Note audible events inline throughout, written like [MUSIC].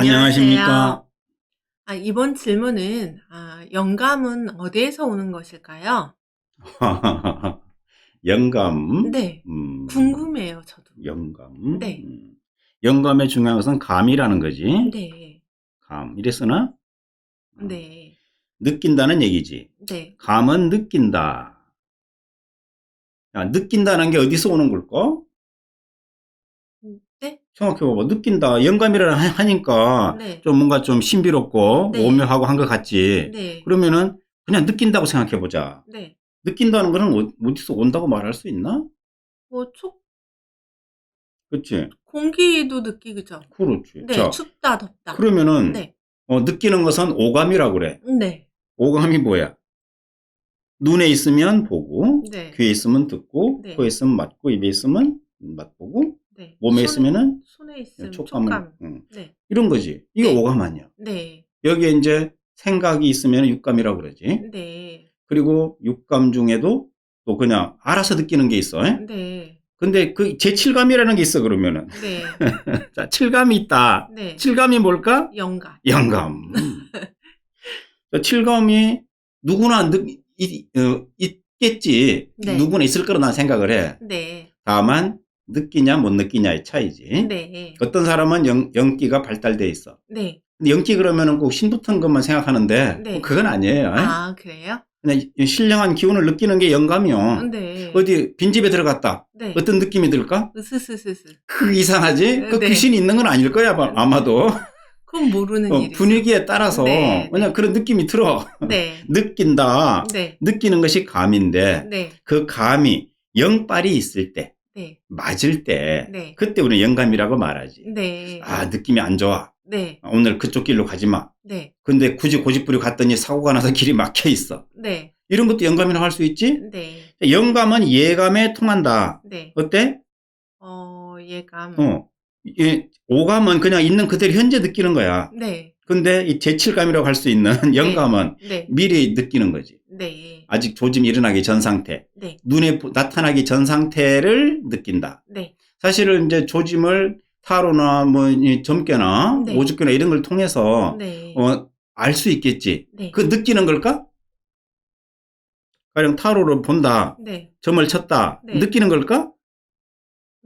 안녕하십니까. 아, 이번 질문은 아, 영감은 어디에서 오는 것일까요? [LAUGHS] 영감. 네, 음, 궁금해요, 저도. 영감. 네. 음, 영감의 중요한 것은 감이라는 거지. 네, 감. 이래 쓰나? 네, 느낀다는 얘기지. 네. 감은 느낀다. 야, 느낀다는 게 어디서 오는 걸까? 네? 생각해봐봐. 느낀다. 영감이라 하- 하니까 네. 좀 뭔가 좀 신비롭고 네. 오묘하고 한 것 같지. 네, 그러면은 그냥 느낀다고 생각해보자. 네. 느낀다는 거는 어- 어디서 온다고 말할 수 있나? 뭐, 촉, 그치? 공기도 느끼죠? 그렇지. 네, 자, 춥다, 덥다. 그러면은 네, 어, 느끼는 것은 오감이라고 그래. 네, 오감이 뭐야? 눈에 있으면 보고, 네. 귀에 있으면 듣고, 네. 코에 있으면 맡고, 입에 있으면 맛보고, 네. 몸에 손에- 있으면은 손에 있으면 촉감을, 촉감. 응. 네, 이런 거지. 이게 네. 오감 아니야. 네, 여기에 이제 생각이 있으면 육감이라고 그러지. 네, 그리고 육감 중에도 또 그냥 알아서 느끼는 게 있어. 에? 네, 근데 그 제7감이라는 게 있어, 그러면은. 네, [LAUGHS] 자, 7감이 있다. 네. 7감이 뭘까? 영감. 영감. [LAUGHS] 자, 7감이 누구나 느, 이- 어, 있겠지. 네. 누구나 있을 거라 난 생각을 해. 네, 다만, 느끼냐, 못 느끼냐의 차이지. 네, 어떤 사람은 영, 영기가 발달돼 있어. 네. 근데 영기 그러면은 꼭 신붙은 것만 생각하는데, 네. 그건 아니에요. 아, 그래요? 그냥 이 신령한 기운을 느끼는 게 영감이요. 네. 어디 빈집에 들어갔다. 네. 어떤 느낌이 들까? 으스스스스. 그 이상하지? 그 네. 귀신이 있는 건 아닐 거야, 아마- 아마도. [LAUGHS] 그건 모르는 어. 분위기에 따라서 네, 그냥 그런 느낌이 들어. 네. [LAUGHS] 느낀다. 네. 느끼는 것이 감인데 네. 그 감이 영빨이 있을 때, 네. 맞을 때, 네. 그때 우리는 영감이라고 말하지. 네. 아, 느낌이 안 좋아. 네. 오늘 그쪽 길로 가지 마. 네. 근데 굳이 고집부려 갔더니 사고가 나서 길이 막혀 있어. 네. 이런 것도 영감이라고 할 수 있지? 네. 영감은 예감에 통한다. 네. 어때? 어, 예감. 어. 이 오감은 그냥 있는 그대로 현재 느끼는 거야. 네. 근데 이 제칠감이라고 할 수 있는 [LAUGHS] 영감은 네. 미리 느끼는 거지. 네. 아직 조짐이 일어나기 전 상태. 네. 눈에 보- 나타나기 전 상태를 느낀다. 네. 사실은 이제 조짐을 타로나 뭐이 점괘나 네. 오죽교나 이런 걸 통해서 네. 어, 알 수 있겠지. 네. 그 느끼는 걸까? 가령 타로를 본다. 네. 점을 쳤다. 네. 느끼는 걸까?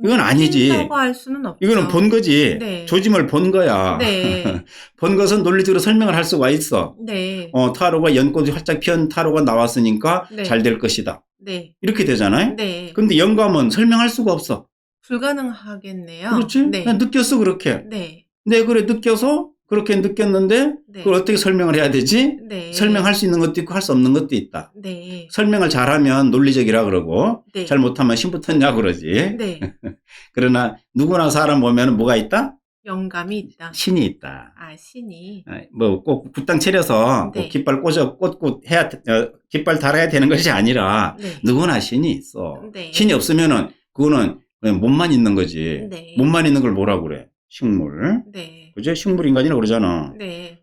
이건 아니지. 할 수는 없죠. 이거는 본 거지. 네. 조짐을 본 거야. 네. [LAUGHS] 본 것은 논리적으로 설명을 할 수가 있어. 네. 어, 타로가 연꽃이 활짝 피은 타로가 나왔으니까 네. 잘될 것이다. 네. 이렇게 되잖아요. 네. 근데 영감은 설명할 수가 없어. 불가능하겠네요. 그렇지? 네. 그냥 느꼈어 그렇게. 네. 네 그래 느껴서 그렇게 느꼈는데 네. 그걸 어떻게 설명을 해야 되지? 네. 설명할 수 있는 것도 있고 할 수 없는 것도 있다. 네. 설명을 잘하면 논리적이라 그러고 네. 잘 못하면 신붙었냐 그러지. 네. [LAUGHS] 그러나 누구나 사람 보면 뭐가 있다? 영감이 있다. 신이 있다. 아, 신이. 뭐 꼭 굿당 차려서 네. 뭐 깃발 꽂아 꽂고 해야 어, 깃발 달아야 되는 것이 아니라 네. 누구나 신이 있어. 네. 신이 없으면은 그거는 몸만 있는 거지. 네. 몸만 있는 걸 뭐라고 그래? 식물. 네. 그죠? 식물 인간이라고 그러잖아. 네.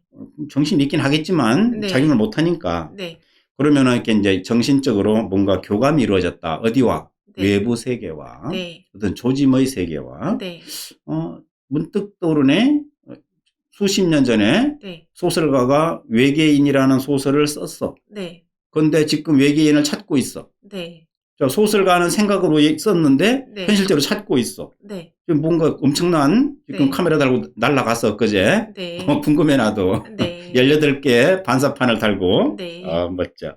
정신이 있긴 하겠지만 네. 자기를 못 하니까. 네. 그러면은 이렇게 이제 정신적으로 뭔가 교감이 이루어졌다. 어디와? 네. 외부 세계와 네. 어떤 조짐의 세계와 네. 어, 문득 떠오르네. 어, 수십 년 전에 네. 소설가가 외계인이라는 소설을 썼어. 네. 근데 지금 외계인을 찾고 있어. 네. 저 소설가는 생각으로 썼는데 네. 현실적으로 찾고 있어. 네. 지금 뭔가 엄청난 지금 네. 카메라 달고 날라갔어 엊그제. 네. [LAUGHS] 어, 궁금해 나도. 네. [LAUGHS] 18개 반사판을 달고. 네. 아, 멋져.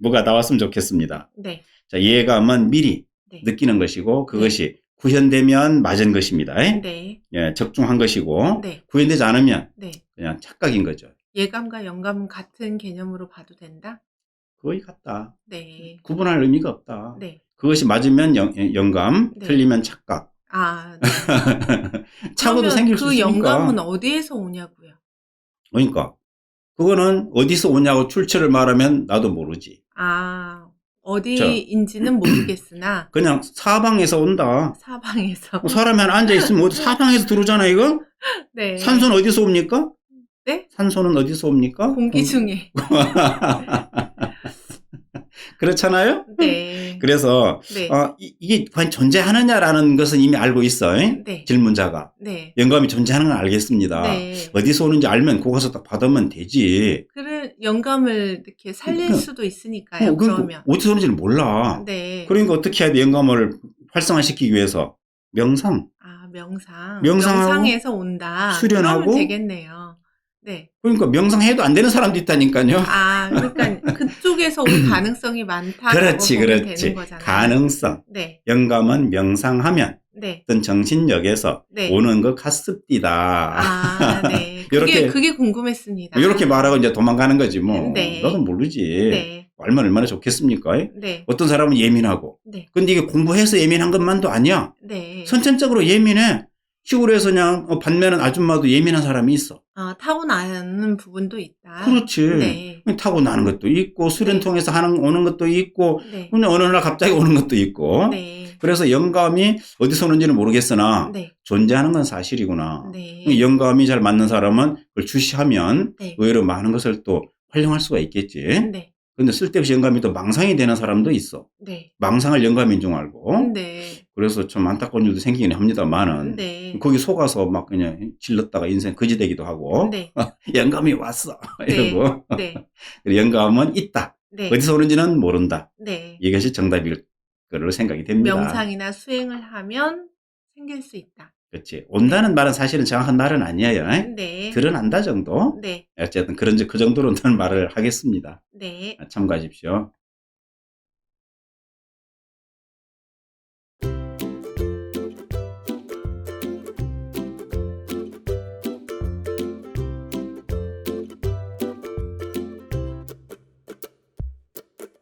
뭐가 나왔으면 좋겠습니다. 네. 자, 예감은 미리 네. 느끼는 것이고 그것이 구현되면 맞은 것입니다. 네. 예, 적중한 것이고 네. 구현되지 않으면 네. 그냥 착각인 거죠. 예감과 영감은 같은 개념으로 봐도 된다? 거의 같다. 네. 구분할 의미가 없다. 네. 그것이 맞으면 영, 영감, 네. 틀리면 착각. 아, 네. [LAUGHS] 착오도 생길 수그 있으니까. 영감은 어디에서 오냐고요? 그러니까 그거는 어디서 오냐고 출처를 말하면 나도 모르지. 아, 어디인지는 [CLEARS THROAT] 모르겠으나 그냥 사방에서 온다. 사방에서 사람이 하나 앉아 있으면 어디 [LAUGHS] 사방에서 들어오잖아 이거. 네. 산소는 어디서 옵니까? 네? 산소는 어디서 옵니까? 공기 중에 [LAUGHS] 그 그렇잖아요? 네. 그래서 네. 어, 이, 게 과연 존재하느냐라는 것은 이미 알고 있어. 요 네. 질문자가. 네. 영감이 존재하는 건 알겠습니다. 네. 어디서 오는지 알면 그것을 딱 받으면 되지. 그런 영감을 이렇게 살릴 그- 수도 있으니까요. 어, 그러니까 그러면. 어디서 오는지를 몰라. 네. 그러니까 어떻게 해야 돼? 영감을 활성화시키기 위해서 명상. 아, 명상. 명상에서 온다. 수련하고 그러면 되겠네요. 네. 그러니까 명상해도 안 되는 사람도 있다니까요. 아, 그러니까 그 쪽에서 올 [CLEARS THROAT] 가능성이 많다고 그렇지, 보면 그렇지. 되는 거잖아요. 가능성. 네. 영감은 명상하면 네. 어떤 정신력에서 네. 오는 것 같습니다. 아, 네. [LAUGHS] 그게 그게 궁금했습니다. 이렇게 말하고 이제 도망가는 거지 뭐. 네. 너도 모르지. 네. 알면 얼마나 좋겠습니까? 네. 어떤 사람은 예민하고. 네. 근데 이게 공부해서 예민한 것만도 아니야. 네. 선천적으로 예민해. 시골에서 그냥 어, 반면은 아줌마도 예민한 사람이 있어. 아, 타고나는 부분도 있다. 그렇지. 네. 타고 나는 것도 있고 수련 네. 통해서 하는 오는 것도 있고 네. 근데 어느 날 갑자기 오는 것도 있고. 네. 그래서 영감이 어디서 오는지는 모르겠으나 네. 존재하는 건 사실이구나. 네. 영감이 잘 맞는 사람은 그걸 주시하면 네. 의외로 많은 것을 또 활용할 수가 있겠지. 네. 근데 쓸데없이 영감이 또 망상이 되는 사람도 있어. 네. 망상을 영감인 줄 알고. 네. 그래서 좀 안타까운 일도 생기긴 합니다만은. 네. 거기 속아서 막 그냥 질렀다가 인생 거지 되기도 하고. 네. [LAUGHS] 영감이 왔어. 네. 이러고. 네. [LAUGHS] 영감은 있다. 네. 어디서 오는지는 모른다. 네. 이것이 정답일 거로 생각이 됩니다. 명상이나 수행을 하면 생길 수 있다. 그렇지. 온다는 말은 사실은 정확한 말은 아니에요. 네. 드러난다 정도? 네. 어쨌든 그런 그 정도로는 [LAUGHS] 말을 하겠습니다. 네. 참고하십시오.